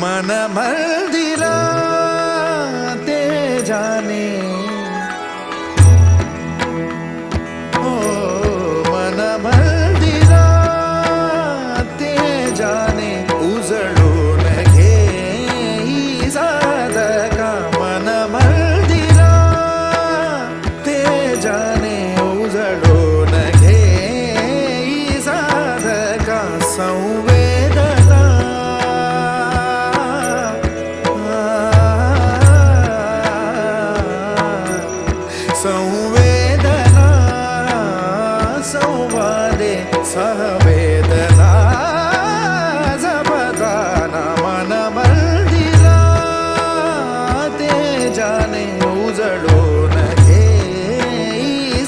मन मंदिरा ते जाने सहवेदना जपताना मन मंदिरा ते जाणे उजडून घे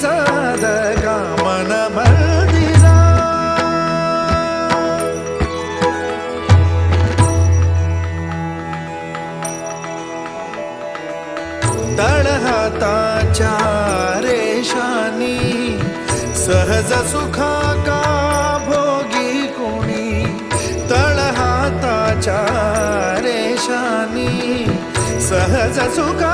साधका मन मंदिरा तळहाताच्या रेषानी सहज सुखा సహజ సుఖా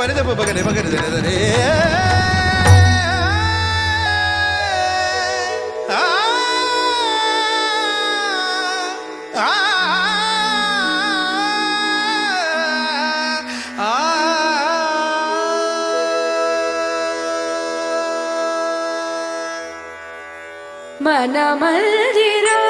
పని పగని పగని జనదరే மனமல்கிறோம்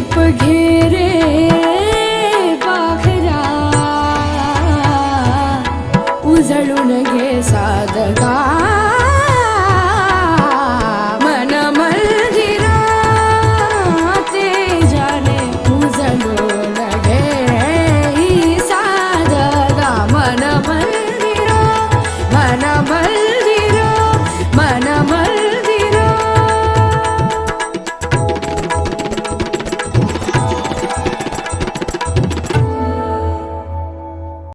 झेप घेरे बाखरा। उजळून घे साधका।